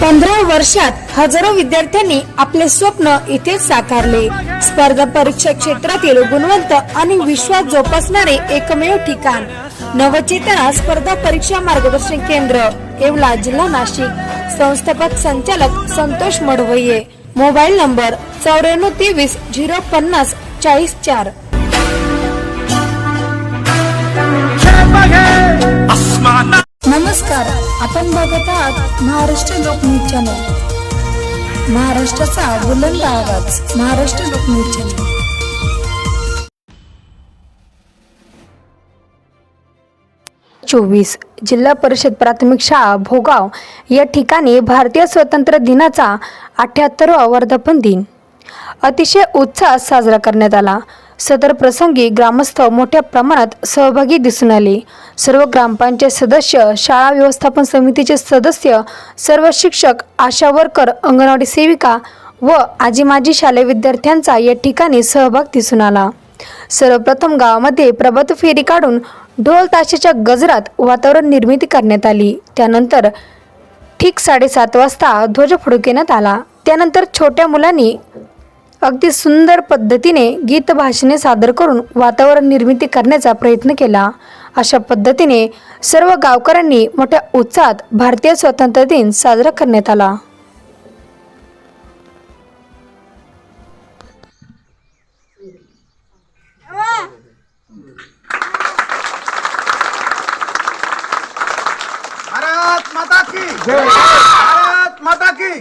पंधरा वर्षात हजारो विद्यार्थ्यांनी आपले स्वप्न इथेच साकारले. स्पर्धा परीक्षा क्षेत्रातील गुणवंत आणि विश्वास जोपासणारे एकमेव ठिकाण. नवचेतना स्पर्धा परीक्षा मार्गदर्शन केंद्र येवला जिल्हा नाशिक. संस्थापक संचालक संतोष मडवये. मोबाईल नंबर चौऱ्याण्णव तेवीस झिरो पन्नास चाळीस चार. नमस्कार. आपण बघत आहात महाराष्ट्र लोकन्यूज चॅनल. महाराष्ट्राचा बुलंद आवाज महाराष्ट्र लोकन्यूज चॅनल. चोवीस जिल्हा परिषद प्राथमिक शाळा भोगाव. या ठिकाणी भारतीय स्वातंत्र्य दिनाचा अठ्याहत्तरवा वर्धापन दिन. अतिशय उत्साहात साजरा करण्यात आला. सदर प्रसंगी ग्रामस्थ मोठ्या प्रमाणात सहभागी दिसून आले. सर्व ग्रामपंचायत सदस्य शाळा व्यवस्थापन समितीचे सदस्य सर्व शिक्षक आशा वर्कर अंगणवाडी सेविका व आजी माजी शालेय विद्यार्थ्यांचा या ठिकाणी सहभाग दिसून आला. सर्वप्रथम गावामध्ये प्रभात फेरी काढून ढोल ताशाच्या गजरात वातावरण निर्मिती करण्यात आली. त्यानंतर ठीक साडेसात वाजता ध्वज फडकवण्यात आला. त्यानंतर छोट्या मुलांनी अगदी सुंदर पद्धतीने गीत भाषणे सादर करून वातावरण निर्मिती करण्याचा प्रयत्न केला. अशा पद्धतीने सर्व गावकऱ्यांनी मोठ्या उत्साहात भारतीय स्वातंत्र्य दिन साजरा करण्यात आला. भारत माता की। भारत माता की।